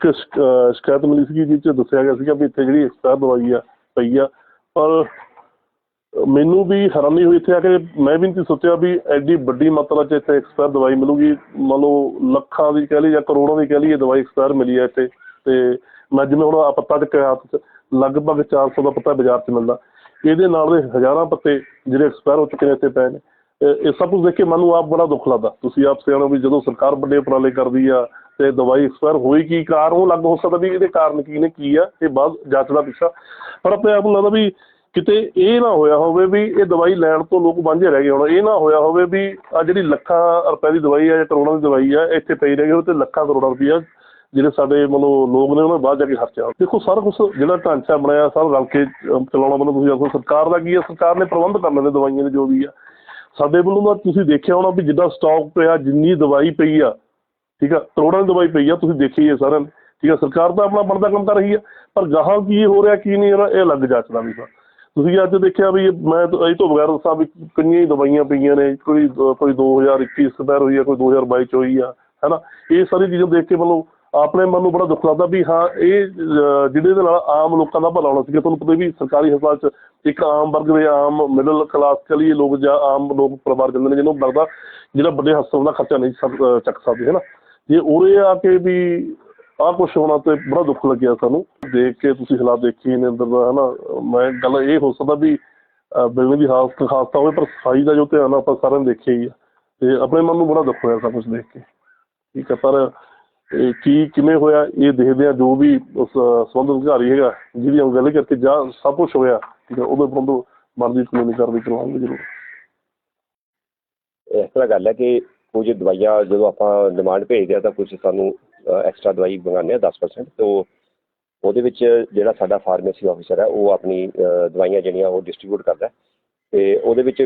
ਇੱਕ ਸ਼ਿਕਾਇਤ ਮਿਲੀ ਸੀ ਜਿਸ 'ਚ ਦੱਸਿਆ ਗਿਆ ਸੀਗਾ ਵੀ ਇੱਥੇ ਜਿਹੜੀ ਐਕਸਪਾਇਰ ਦਵਾਈ ਆ, ਪਈ ਆ। ਪਰ ਮੈਨੂੰ ਵੀ ਹੈਰਾਨੀ ਹੋਈ ਇੱਥੇ ਆ ਕੇ ਮੈਂ ਵੀ ਨਹੀਂ ਸੋਚਿਆ ਵੀ ਐਡੀ ਵੱਡੀ ਮਾਤਰਾ 'ਚ ਇੱਥੇ ਐਕਸਪਾਇਰ ਦਵਾਈ ਮਿਲੂਗੀ। ਮੰਨ ਲਓ ਲੱਖਾਂ ਦੀ ਕਹਿ ਲਈ ਜਾਂ ਕਰੋੜਾਂ ਦੀ ਕਹਿ ਲਈ ਇਹ ਦਵਾਈ ਐਕਸਪਾਇਰ ਮਿਲੀ ਹੈ ਇੱਥੇ। ਤੇ ਮੈਂ ਜਿਵੇਂ ਹੁਣ ਆਹ ਪੱਤਾ ਚੱਕਿਆ ਹੱਥ 'ਚ, ਲਗਭਗ 400 ਦਾ ਪੱਤਾ ਬਾਜ਼ਾਰ 'ਚ ਮਿਲਦਾ। ਇਹਦੇ ਨਾਲ ਦੇ ਹਜ਼ਾਰਾਂ ਪੱਤੇ ਜਿਹੜੇ ਐਕਸਪਾਇਰ ਹੋ ਚੁੱਕੇ ਨੇ ਇੱਥੇ ਪਏ ਨੇ। ਇਹ ਸਭ ਕੁਝ ਦੇਖ ਕੇ ਮੈਨੂੰ ਆਪ ਬੜਾ ਦੁੱਖ ਲੱਗਦਾ। ਤੁਸੀਂ ਆਪ ਸਿਆਣੋ ਵੀ ਜਦੋਂ ਸਰਕਾਰ ਵੱਡੇ ਉਪਰਾਲੇ ਕਰਦੀ ਆ ਤੇ ਦਵਾਈ ਐਕਸਪਾਇਰ ਹੋਈ ਕੀ ਕਾਰਨ ਉਹ ਲੱਗ ਹੋ ਸਕਦਾ ਵੀ ਇਹਦੇ ਕਾਰਨ ਕੀ ਨੇ, ਕੀ ਆ, ਇਹ ਬਾਅਦ ਜਾਂਚ ਦਾ ਵਿਸ਼ਾ ਪਰ ਆਪਣੇ ਆਪ ਨੂੰ ਲੱਗਦਾ ਵੀ ਕਿਤੇ ਇਹ ਨਾ ਹੋਇਆ ਹੋਵੇ ਵੀ ਇਹ ਦਵਾਈ ਲੈਣ ਤੋਂ ਲੋਕ ਵਾਂਝੇ ਰਹਿ ਗਏ ਹੋਣ। ਇਹ ਨਾ ਹੋਇਆ ਹੋਵੇ ਵੀ ਆ ਜਿਹੜੀ ਲੱਖਾਂ ਰੁਪਏ ਦੀ ਦਵਾਈ ਆ ਜਾਂ ਕਰੋੜਾਂ ਦੀ ਦਵਾਈ ਆ, ਇੱਥੇ ਪਈ ਰਹਿ ਗਈ ਉਹ ਤੇ ਲੱਖਾਂ ਕਰੋੜਾਂ ਰੁਪਈਆ ਜਿਹੜੇ ਸਾਡੇ ਮਤਲਬ ਲੋਕ ਨੇ ਉਹਨਾਂ ਨੇ ਬਾਹਰ ਜਾ ਕੇ ਖਰਚਿਆ ਦੇਖੋ, ਸਾਰਾ ਕੁਝ ਜਿਹੜਾ ਢਾਂਚਾ ਬਣਾਇਆ ਸਾਰਾ ਰਲ ਕੇ ਚਲਾਉਣਾ ਮਤਲਬ ਤੁਸੀਂ ਆਖੋ, ਸਰਕਾਰ ਦਾ ਕੀ ਹੈ ਸਰਕਾਰ ਨੇ ਪ੍ਰਬੰਧ ਕਰਨੇ ਨੇ ਦਵਾਈਆਂ ਦੇ ਜੋ ਵੀ ਆ। ਸਾਡੇ ਵੱਲੋਂ ਤਾਂ ਤੁਸੀਂ ਦੇਖਿਆ ਹੋਣਾ ਵੀ ਜਿੱਦਾਂ ਸਟਾਕ ਪਿਆ, ਜਿੰਨੀ ਦਵਾਈ ਪਈ ਆ ਠੀਕ ਆ? ਕਰੋੜਾਂ ਦੀ ਦਵਾਈ ਪਈ ਆ ਤੁਸੀਂ ਦੇਖੀ ਹੈ ਸਾਰਿਆਂ ਨੇ ਠੀਕ ਆ? ਸਰਕਾਰ ਤਾਂ ਆਪਣਾ ਬਣਦਾ ਕੰਮ ਕਰ ਰਹੀ ਆ ਪਰ ਗਾਹਾਂ ਕੀ ਹੋ ਰਿਹਾ ਕੀ ਨਹੀਂ ਹੋ ਰਿਹਾ ਇਹ ਅਲੱਗ ਜਾਂਚਦਾ ਵੀ ਸਾ ਤੁਸੀਂ ਅੱਜ ਦੇਖਿਆ ਵੀ ਮੈਂ ਇਹ ਤੋਂ ਬਗੈਰ ਦੱਸਾਂ ਵੀ ਕਿੰਨੀਆਂ ਹੀ ਦਵਾਈਆਂ ਪਈਆਂ ਨੇ ਕੋਈ ਦ- ਕੋਈ 2021 ਸਪੈਰ ਹੋਈ ਆ ਕੋਈ 2022 ਚ ਹੋਈ ਆ ਹੈਨਾ? ਇਹ ਸਾਰੀ ਚੀਜ਼ਾਂ ਦੇਖ ਕੇ ਮਤਲਬ ਆਪਣੇ ਮਨ ਨੂੰ ਬੜਾ ਦੁੱਖ ਲੱਗਦਾ ਵੀ ਹਾਂ ਇਹ ਅਹ, ਜਿਹਦੇ ਦੇ ਨਾਲ ਆਮ ਲੋਕਾਂ ਦਾ ਭਲਾ ਹੋਣਾ ਸੀ। ਤੁਹਾਨੂੰ ਪਤਾ ਵੀ ਸਰਕਾਰੀ ਹਸਪਤਾਲ ਚ ਇੱਕ ਆਮ ਵਰਗ ਦੇ ਆਮ ਮਿਡਲ ਕਲਾਸ ਕਲੀ ਲੋਕ ਜਾਂ ਆਮ ਲੋਕ ਪਰਿਵਾਰ ਜਾਂਦੇ ਨੇ ਜਿਹਨੂੰ ਲੱਗਦਾ ਜਿਹੜਾ ਵੱਡੇ ਹਸਪਤਾਲ ਦਾ ਖਰਚਾ ਨਹੀਂ ਚੱਕ ਸਕਦੇ ਹੈ ਨਾ ਜੇ ਉਰੇ ਆ ਕੇ ਵੀ ਆਹ ਕੁਛ ਹੋਣਾ ਤੇ ਬੜਾ ਦੁੱਖ ਲੱਗਿਆ ਸਾਨੂੰ। ਦੇਖ ਕੇ ਤੁਸੀਂ ਹਾਲਾਤ ਦੇਖੀ ਨੇ ਅੰਦਰ ਦਾ, ਹਨਾ? ਮੈਂ ਗੱਲ ਇਹ ਹੋ ਸਕਦਾ ਵੀ ਬਿਲਡਿੰਗ ਦੀ ਹਾਲਤ ਖਾਸਤਾ ਹੋਵੇ, ਪਰ ਸਫ਼ਾਈ ਦਾ ਜੋ ਧਿਆਨ ਆਪਾਂ ਸਾਰਿਆਂ ਨੇ ਦੇਖਿਆ ਹੀ ਆ। ਤੇ ਆਪਣੇ ਮਨ ਨੂੰ ਬੜਾ ਦੁੱਖ ਹੋਇਆ ਸਭ ਕੁਝ ਦੇਖ ਕੇ। ਠੀਕ ਹੈ ਪਰ ਕੀ, ਕਿਵੇਂ ਹੋਇਆ, ਇਹ ਦੇਖਦੇ ਆ ਜੋ ਵੀ ਉਸ ਸੰਬੰਧਿਤ ਅਧਿਕਾਰੀ ਹੈਗਾ, ਜਿਹਦੀ ਉਹ ਗੱਲ ਕਰਕੇ ਜਾਂ ਸਭ ਕੁਝ ਹੋਇਆ, ਠੀਕ ਹੈ ਉਹਦੇ ਬੰਦੋ ਮਰਜ਼ੀ ਕਾਨੂੰਨੀ ਕਾਰਵਾਈ ਕਰਵਾਉਣਗੇ ਜ਼ਰੂਰ। ਇਸ ਤਰ੍ਹਾਂ ਗੱਲ ਹੈ ਕਿ ਕੁਝ ਦਵਾਈਆਂ ਜਦੋਂ ਆਪਾਂ ਡਿਮਾਂਡ ਭੇਜਦੇ ਆ ਤਾਂ ਕੁਝ ਸਾਨੂੰ ਐਕਸਟਰਾ ਦਵਾਈ ਮੰਗਾਉਂਦੇ ਆ 10% ਤੋਂ ਉਹਦੇ ਵਿੱਚ ਜਿਹੜਾ ਸਾਡਾ ਫਾਰਮੇਸੀ ਆਫੀਸਰ ਹੈ, ਉਹ ਆਪਣੀ ਦਵਾਈਆਂ ਜਿਹੜੀਆਂ ਉਹ ਡਿਸਟ੍ਰੀਬਿਊਟ ਕਰਦਾ ਹੈ। ਤੇ ਉਹਦੇ ਵਿੱਚ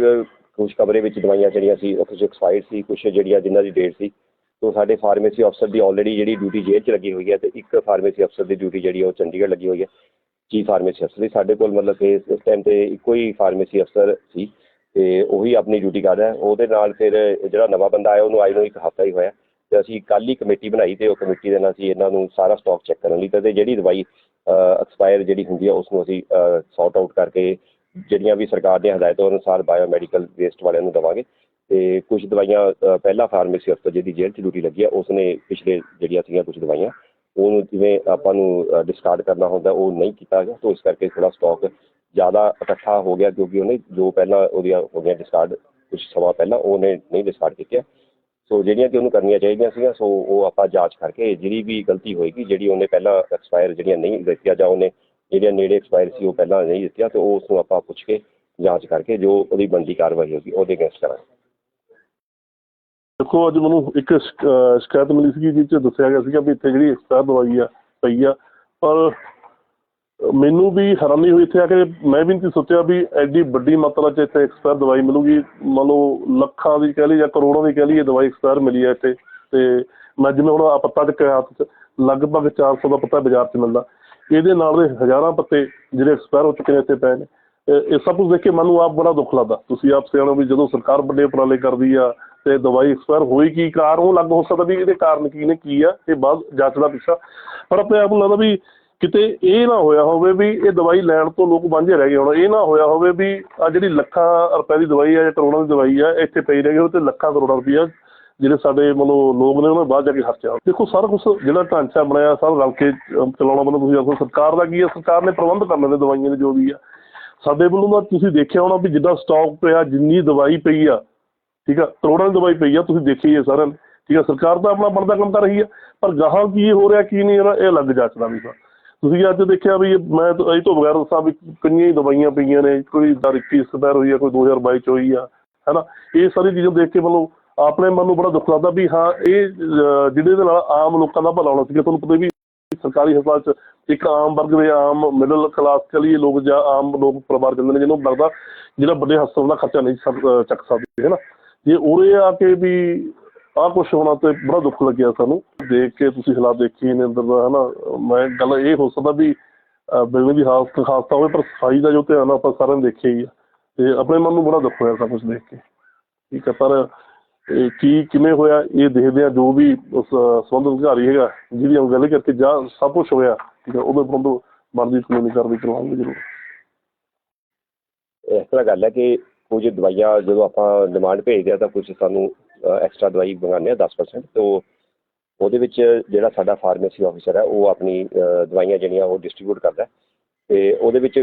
ਕੁਝ ਕਮਰੇ ਵਿੱਚ ਦਵਾਈਆਂ ਜਿਹੜੀਆਂ ਸੀ ਉਹ ਕੁਝ ਐਕਸਪਾਇਰਡ ਸੀ ਕੁਝ ਜਿਹੜੀਆਂ ਜਿਨ੍ਹਾਂ ਦੀ ਡੇਟ ਸੀ, ਤੋਂ ਸਾਡੇ ਫਾਰਮੇਸੀ ਅਫਸਰ ਦੀ ਆਲਰੇਡੀ ਜਿਹੜੀ ਡਿਊਟੀ ਜੇਲ੍ਹ 'ਚ ਲੱਗੀ ਹੋਈ ਹੈ ਤੇ ਇੱਕ ਫਾਰਮੇਸੀ ਅਫਸਰ ਦੀ ਡਿਊਟੀ ਜਿਹੜੀ ਉਹ ਚੰਡੀਗੜ੍ਹ ਲੱਗੀ ਹੋਈ ਹੈ ਚੀਫ ਫਾਰਮੇਸੀ ਅਫਸਰ ਦੀ ਸਾਡੇ ਕੋਲ ਮਤਲਬ ਕਿ ਇਸ ਟਾਈਮ ਤੇ ਇੱਕੋ ਹੀ ਫਾਰਮੇਸੀ ਅਫਸਰ ਸੀ ਤੇ ਉਹੀ ਆਪਣੀ ਡਿਊਟੀ ਕਰ ਰਿਹਾ। ਉਹਦੇ ਨਾਲ ਫਿਰ ਜਿਹੜਾ ਨਵਾਂ ਬੰਦਾ ਆਇਆ ਉਹਨੂੰ ਆਈ ਨੂੰ ਇੱਕ ਹਫ਼ਤਾ ਹੀ ਹੋਇਆ ਤੇ ਅਸੀਂ ਕੱਲ੍ਹ ਹੀ ਕਮੇਟੀ ਬਣਾਈ ਤੇ ਉਹ ਕਮੇਟੀ ਦੇ ਨਾਲ ਅਸੀਂ ਇਹਨਾਂ ਨੂੰ ਸਾਰਾ ਸਟਾਕ ਚੈੱਕ ਕਰਨ ਲਈ ਤੇ ਜਿਹੜੀ ਦਵਾਈ ਐਕਸਪਾਇਰ ਜਿਹੜੀ ਹੁੰਦੀ ਹੈ ਉਸ ਨੂੰ ਅਸੀਂ ਸੌਟ ਆਊਟ ਕਰਕੇ ਜਿਹੜੀਆਂ ਵੀ ਸਰਕਾਰ ਦੀਆਂ ਹਦਾਇਤਾਂ ਅਨੁਸਾਰ ਬਾਇਓਮੈਡੀਕਲ ਵੇਸਟ ਵਾਲਿਆਂ ਨੂੰ ਦੇਵਾਂਗੇ ਤੇ ਕੁਝ ਦਵਾਈਆਂ ਅ, ਪਹਿਲਾ ਫਾਰਮੇਸੀ ਅਫਸਰ ਜਿਹਦੀ ਜੇਲ੍ਹ 'ਚ ਡਿਊਟੀ ਲੱਗੀ ਆ ਉਸਨੇ ਪਿਛਲੇ ਜਿਹੜੀਆਂ ਸੀਗੀਆਂ ਕੁਝ ਦਵਾਈਆਂ ਉਹਨੂੰ ਜਿਵੇਂ ਆਪਾਂ ਨੂੰ ਡਿਸਕਾਰਡ ਕਰਨਾ ਹੁੰਦਾ ਉਹ ਨਹੀਂ ਕੀਤਾ ਗਿਆ ਤਾਂ ਇਸ ਕਰਕੇ ਥੋੜਾ ਸਟਾਕ ਜ਼ਿਆਦਾ ਇਕੱਠਾ ਹੋ ਗਿਆ ਕਿਉਂਕਿ ਉਹਨੇ ਜੋ ਪਹਿਲਾਂ ਉਹਦੀਆਂ ਹੋ ਗਿਆ ਡਿਸਕਾਰਡ ਕੁਝ ਸਮਾਂ ਪਹਿਲਾਂ ਉਹਨੇ ਨਹੀਂ ਡਿਸਕਾਰਡ ਕੀਤੀਆਂ। ਸੋ ਜਿਹੜੀਆਂ ਕਿ ਉਹਨੂੰ ਕਰਨੀਆਂ ਚਾਹੀਦੀਆਂ ਸੀਗੀਆਂ ਸੋ ਉਹ ਆਪਾਂ ਜਾਂਚ ਕਰਕੇ ਜਿਹੜੀ ਵੀ ਗਲਤੀ ਹੋਏਗੀ, ਜਿਹੜੀ ਉਹਨੇ ਪਹਿਲਾਂ ਐਕਸਪਾਇਰ ਜਿਹੜੀਆਂ ਨਹੀਂ ਦਿੱਤੀਆਂ ਜਾਂ ਉਹਨੇ ਜਿਹੜੀਆਂ ਨੇੜੇ ਐਕਸਪਾਇਰ ਸੀ ਉਹ ਪਹਿਲਾਂ ਨਹੀਂ ਦਿੱਤੀਆਂ, ਤੇ ਉਹ ਉਸ ਨੂੰ ਆਪਾਂ ਪੁੱਛ ਕੇ ਜਾਂਚ ਕਰਕੇ ਜੋ ਉਹਦੀ ਬਣਦੀ ਕਾਰਵਾਈ ਹੋਗੀ ਉਹਦੇ ਅਗੇਂਸਟ ਕਰਾਂਗੇ। ਦੇਖੋ, ਅੱਜ ਮੈਨੂੰ ਇੱਕ ਸ਼ਿਕਾਇਤ ਮਿਲੀ ਸੀ ਜਿਸ 'ਚ ਦੱਸਿਆ ਗਿਆ ਸੀਗਾ ਵੀ ਇੱਥੇ ਜਿਹੜੀ ਐਕਸਪਾਇਰ ਦਵਾਈ ਆ, ਪਈ ਆ, ਪਰ ਮੈਨੂੰ ਵੀ ਹੈਰਾਨੀ ਹੋਈ ਇੱਥੇ ਆ ਕੇ ਮੈਂ ਵੀ ਨਹੀਂ ਸੋਚਿਆ ਵੀ ਐਡੀ ਵੱਡੀ ਮਾਤਰਾ 'ਚ ਇੱਥੇ ਐਕਸਪਾਇਰ ਦਵਾਈ ਮਿਲੂਗੀ। ਮੰਨ ਲਓ ਲੱਖਾਂ ਦੀ ਕਹਿ ਲਈ ਜਾਂ ਕਰੋੜਾਂ ਦੀ ਕਹਿ ਲਈ ਇਹ ਦਵਾਈ ਐਕਸਪਾਇਰ ਮਿਲੀ ਹੈ ਇੱਥੇ। ਤੇ ਮੈਂ ਜਿਵੇਂ ਹੁਣ ਆਹ ਪੱਤਾ ਚੱਕਿਆ ਹੱਥ 'ਚ, ਲਗਭਗ 400 ਦਾ ਪੱਤਾ ਬਾਜ਼ਾਰ 'ਚ ਮਿਲਦਾ। ਇਹਦੇ ਨਾਲ ਦੇ ਹਜ਼ਾਰਾਂ ਪੱਤੇ ਜਿਹੜੇ ਐਕਸਪਾਇਰ ਹੋ ਚੁੱਕੇ ਨੇ ਇੱਥੇ ਪਏ ਨੇ। ਇਹ ਸਭ ਕੁਝ ਦੇਖ ਕੇ ਮੈਨੂੰ ਆਪ ਬੜਾ ਦੁੱਖ ਲੱਗਦਾ। ਤੁਸੀਂ ਆਪ ਸਿਆਣੋ ਵੀ ਜਦੋਂ ਸਰਕਾਰ ਵੱਡੇ ਉਪਰਾਲੇ ਕਰਦੀ ਆ ਤੇ ਦਵਾਈ ਐਕਸਪਾਇਰ ਹੋਈ ਕੀ ਕਾਰਨ, ਉਹ ਲੱਗ ਹੋ ਸਕਦਾ ਵੀ ਇਹਦੇ ਕਾਰਨ ਕੀ ਨੇ, ਕੀ ਆ, ਇਹ ਬਾਅਦ ਜਾਂਚ ਪਿੱਛਾ। ਪਰ ਆਪਣੇ ਆਪ ਨੂੰ ਲੱਗਦਾ ਵੀ ਕਿਤੇ ਇਹ ਨਾ ਹੋਇਆ ਹੋਵੇ ਵੀ ਇਹ ਦਵਾਈ ਲੈਣ ਤੋਂ ਲੋਕ ਵਾਂਝੇ ਰਹਿ ਗਏ ਹੋਣ। ਇਹ ਨਾ ਹੋਇਆ ਹੋਵੇ ਵੀ ਆ ਜਿਹੜੀ ਲੱਖਾਂ ਰੁਪਏ ਦੀ ਦਵਾਈ ਆ ਜਾਂ ਕਰੋੜਾਂ ਦੀ ਦਵਾਈ ਆ ਇੱਥੇ ਪਈ ਰਹਿ ਗਈ ਉਹ ਤੇ ਲੱਖਾਂ ਕਰੋੜਾਂ ਰੁਪਈਆ ਜਿਹੜੇ ਸਾਡੇ ਮਤਲਬ ਲੋਕ ਨੇ ਉਹਨਾਂ ਨੇ ਬਾਹਰ ਜਾ ਕੇ ਖਰਚਿਆ ਦੇਖੋ, ਸਾਰਾ ਕੁਝ ਜਿਹੜਾ ਢਾਂਚਾ ਬਣਾਇਆ ਸਭ ਰਲ ਕੇ ਚਲਾਉਣਾ ਮਤਲਬ ਤੁਸੀਂ ਆਖੋ ਸਰਕਾਰ ਦਾ ਕੀ ਹੈ? ਸਰਕਾਰ ਨੇ ਪ੍ਰਬੰਧ ਕਰਨੇ ਨੇ ਦਵਾਈਆਂ ਦੇ ਜੋ ਵੀ ਆ ਸਾਡੇ ਵੱਲੋਂ ਤਾਂ ਤੁਸੀਂ ਦੇਖਿਆ ਹੋਣਾ ਵੀ ਜਿੱਦਾਂ ਸਟਾਕ ਪਿਆ, ਜਿੰਨੀ ਦਵਾਈ ਪਈ ਆ, ਠੀਕ ਆ, ਕਰੋੜਾਂ ਦੀ ਦਵਾਈ ਪਈ ਆ, ਤੁਸੀਂ ਦੇਖੀ ਹੈ ਸਾਰਿਆਂ ਨੇ, ਠੀਕ ਆ। ਸਰਕਾਰ ਤਾਂ ਆਪਣਾ ਬਣਦਾ ਕੰਮ ਕਰ ਰਹੀ ਆ ਪਰ ਗਾਹਾਂ ਕੀ ਹੋ ਰਿਹਾ, ਕੀ ਨਹੀਂ ਹੋ ਰਿਹਾ, ਇਹ ਅਲੱਗ ਜਾਂਚਦਾ ਵੀ ਸਾ ਤੁਸੀਂ ਅੱਜ ਦੇਖਿਆ ਵੀ ਮੈਂ ਇਹ ਤੋਂ ਬਗੈਰ ਦੱਸਾਂ ਵੀ ਕਿੰਨੀਆਂ ਹੀ ਦਵਾਈਆਂ ਪਈਆਂ ਨੇ, ਕੋਈ 21 ਸਪੈਰ ਹੋਈ ਆ, ਕੋਈ 2022 ਚ ਹੋਈ ਆ, ਹੈਨਾ? ਇਹ ਸਾਰੀ ਚੀਜ਼ਾਂ ਦੇਖ ਕੇ ਮਤਲਬ ਆਪਣੇ ਮਨ ਨੂੰ ਬੜਾ ਦੁੱਖ ਲੱਗਦਾ ਵੀ ਹਾਂ, ਇਹ ਜਿਹਦੇ ਦੇ ਨਾਲ ਆਮ ਲੋਕਾਂ ਦਾ ਭਲਾ ਹੋਣਾ ਸੀ, ਤੁਹਾਨੂੰ ਪਤਾ ਵੀ ਸਰਕਾਰੀ ਹਸਪਤਾਲ ਚ ਇੱਕ ਆਮ ਵਰਗ ਦੇ ਆਮ ਮਿਡਲ ਕਲਾਸ ਕਲੀ ਲੋਕ ਜਾਂ ਆਮ ਲੋਕ ਪਰਿਵਾਰ ਜਾਂਦੇ ਨੇ ਜਿਹਨੂੰ ਲੱਗਦਾ ਜਿਹੜਾ ਵੱਡੇ ਹਸਪਤਾਲ ਦਾ ਖਰਚਾ ਨਹੀਂ ਚੱਕ ਸਕਦੇ ਹੈ ਨਾ ਜੇ ਉਰੇ ਆ ਕੇ ਵੀ ਆਹ ਕੁਛ ਹੋਣਾ ਤੇ ਬੜਾ ਦੁੱਖ ਲੱਗਿਆ ਸਾਨੂੰ। ਦੇਖ ਕੇ ਤੁਸੀਂ ਹਾਲਾਤ ਦੇਖੀ ਨੇ ਅੰਦਰ ਦਾ ਹਨਾ। ਮੈਂ ਗੱਲ ਇਹ ਹੋ ਸਕਦਾ ਵੀ ਬਿਲਡਿੰਗ ਦੀ ਹਾਲਤ ਖਾਸਤਾ ਹੋਵੇ ਪਰ ਸਫ਼ਾਈ ਦਾ ਜੋ ਧਿਆਨ ਆਪਾਂ ਸਾਰਿਆਂ ਨੇ ਦੇਖਿਆ ਹੀ ਆ। ਤੇ ਆਪਣੇ ਮਨ ਨੂੰ ਬੜਾ ਦੁੱਖ ਹੋਇਆ ਸਭ ਕੁਝ ਦੇਖ ਕੇ। ਠੀਕ ਹੈ ਪਰ ਕੀ ਕਿਵੇਂ ਹੋਇਆ ਇਹ ਦੇਖਦੇ ਆ ਜੋ ਵੀ ਉਸ ਅਹ, ਅਧਿਕਾਰੀ ਹੈਗਾ ਜਿਹਦੀ ਉਹ ਗੱਲ ਕਰਕੇ ਜਾਂ ਸਭ ਕੁਝ ਹੋਇਆ ਠੀਕ ਹੈ ਉਹਦੇ ਬੰਦੋ ਬਣਦੀ ਕਾਨੂੰਨੀ ਕਾਰਵਾਈ ਕਰਵਾਉਣਗੇ ਜ਼ਰੂਰ। ਇਸ ਤਰ੍ਹਾਂ ਗੱਲ ਹੈ ਕਿ ਕੁਝ ਦਵਾਈਆਂ ਜਦੋਂ ਆਪਾਂ ਡਿਮਾਂਡ ਭੇਜਦੇ ਆ ਤਾਂ ਕੁਝ ਸਾਨੂੰ ਐਕਸਟਰਾ ਦਵਾਈ ਮੰਗਾਉਂਦੇ ਆ 10% ਤੋਂ ਉਹਦੇ ਵਿੱਚ ਜਿਹੜਾ ਸਾਡਾ ਫਾਰਮੇਸੀ ਆਫੀਸਰ ਹੈ, ਉਹ ਆਪਣੀ ਦਵਾਈਆਂ ਜਿਹੜੀਆਂ ਉਹ ਡਿਸਟ੍ਰੀਬਿਊਟ ਕਰਦਾ ਹੈ। ਤੇ ਉਹਦੇ ਵਿੱਚ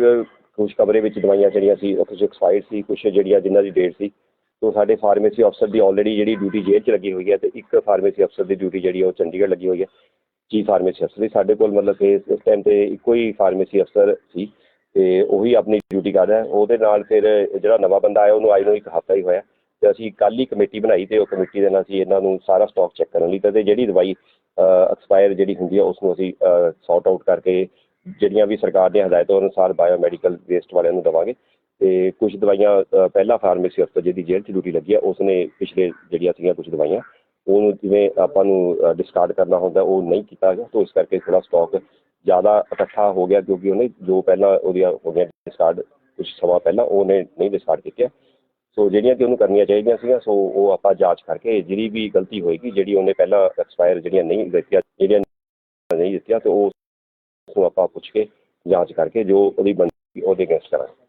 ਕੁਝ ਕਮਰੇ ਵਿੱਚ ਦਵਾਈਆਂ ਜਿਹੜੀਆਂ ਸੀ, ਉਹ ਕੁਝ ਐਕਸਪਾਇਰਡ ਸੀ ਕੁਝ ਜਿਹੜੀਆਂ ਜਿਨ੍ਹਾਂ ਦੀ ਡੇਟ ਸੀ। ਤੋਂ ਸਾਡੇ ਫਾਰਮੇਸੀ ਅਫਸਰ ਦੀ ਆਲਰੇਡੀ ਜਿਹੜੀ ਡਿਊਟੀ ਜੇਲ੍ਹ 'ਚ ਲੱਗੀ ਹੋਈ ਹੈ, ਤੇ ਇੱਕ ਫਾਰਮੇਸੀ ਅਫਸਰ ਦੀ ਡਿਊਟੀ ਜਿਹੜੀ ਉਹ ਚੰਡੀਗੜ੍ਹ ਲੱਗੀ ਹੋਈ ਹੈ ਚੀਫ ਫਾਰਮੇਸੀ ਅਫਸਰ ਦੀ। ਸਾਡੇ ਕੋਲ ਮਤਲਬ ਕਿ ਇਸ ਟਾਈਮ ਤੇ ਇੱਕੋ ਹੀ ਫਾਰਮੇਸੀ ਅਫਸਰ ਸੀ, ਤੇ ਉਹੀ ਆਪਣੀ ਡਿਊਟੀ ਕਰਦਾ ਉਹਦੇ ਨਾਲ ਫਿਰ ਜਿਹੜਾ ਨਵਾਂ ਬੰਦਾ ਆਇਆ, ਉਹਨੂੰ ਆਏ ਨੂੰ ਇੱਕ ਹਫ਼ਤਾ ਹੀ ਹੋਇਆ। ਤੇ ਅਸੀਂ ਕੱਲ ਹੀ ਕਮੇਟੀ ਬਣਾਈ ਤੇ ਉਹ ਕਮੇਟੀ ਦੇ ਨਾਲ ਅਸੀਂ ਇਹਨਾਂ ਨੂੰ ਸਾਰਾ ਸਟਾਕ ਚੈੱਕ ਕਰਨ ਲਈ ਤੇ ਜਿਹੜੀ ਦਵਾਈ ਐਕਸਪਾਇਰ ਜਿਹੜੀ ਹੁੰਦੀ ਹੈ ਉਸ ਨੂੰ ਅਸੀਂ ਸੌਟ ਆਊਟ ਕਰਕੇ ਜਿਹੜੀਆਂ ਵੀ ਸਰਕਾਰ ਦੀਆਂ ਹਦਾਇਤਾਂ ਅਨੁਸਾਰ ਬਾਇਓਮੈਡੀਕਲ ਵੇਸਟ ਵਾਲਿਆਂ ਨੂੰ ਦੇਵਾਂਗੇ ਤੇ ਕੁਝ ਦਵਾਈਆਂ ਅ, ਪਹਿਲਾ ਫਾਰਮੇਸੀ ਅਫਸਰ ਜਿਹਦੀ ਜੇਲ੍ਹ 'ਚ ਡਿਊਟੀ ਲੱਗੀ ਹੈ ਉਸਨੇ ਪਿਛਲੇ ਜਿਹੜੀਆਂ ਸੀਗੀਆਂ ਕੁਝ ਦਵਾਈਆਂ ਉਹਨੂੰ ਜਿਵੇਂ ਆਪਾਂ ਨੂੰ ਡਿਸਕਾਰਡ ਕਰਨਾ ਹੁੰਦਾ ਉਹ ਨਹੀਂ ਕੀਤਾ ਗਿਆ ਤੋਂ ਇਸ ਕਰਕੇ ਥੋੜਾ ਸਟਾਕ ਜ਼ਿਆਦਾ ਇਕੱਠਾ ਹੋ ਗਿਆ ਕਿਉਂਕਿ ਉਹਨੇ ਜੋ ਪਹਿਲਾਂ ਉਹਦੀਆਂ ਹੋ ਗਿਆ ਡਿਸਕਾਰਡ ਕੁਝ ਸਮਾਂ ਪਹਿਲਾਂ ਉਹਨੇ ਨਹੀਂ ਡਿਸਕਾਰਡ ਕੀਤਾ ਸੋ ਜਿਹੜੀਆਂ ਕਿ ਉਹਨੂੰ ਕਰਨੀਆਂ ਚਾਹੀਦੀਆਂ ਸੀਗੀਆਂ ਸੋ ਉਹ ਆਪਾਂ ਜਾਂਚ ਕਰਕੇ ਜਿਹੜੀ ਵੀ ਗਲਤੀ ਹੋਏਗੀ, ਜਿਹੜੀ ਉਹਨੇ ਪਹਿਲਾਂ ਐਕਸਪਾਇਰ ਜਿਹੜੀਆਂ ਨਹੀਂ ਦਿੱਤੀਆਂ, ਜਿਹੜੀਆਂ ਨਹੀਂ ਦਿੱਤੀਆਂ, ਤੇ ਉਹ ਨੂੰ ਆਪਾਂ ਪੁੱਛ ਕੇ ਜਾਂਚ ਕਰਕੇ ਜੋ ਉਹਦੀ ਬਣਦੀ, ਉਹਦੇ ਅਗੇਂਸਟ ਕਰਾਂਗੇ।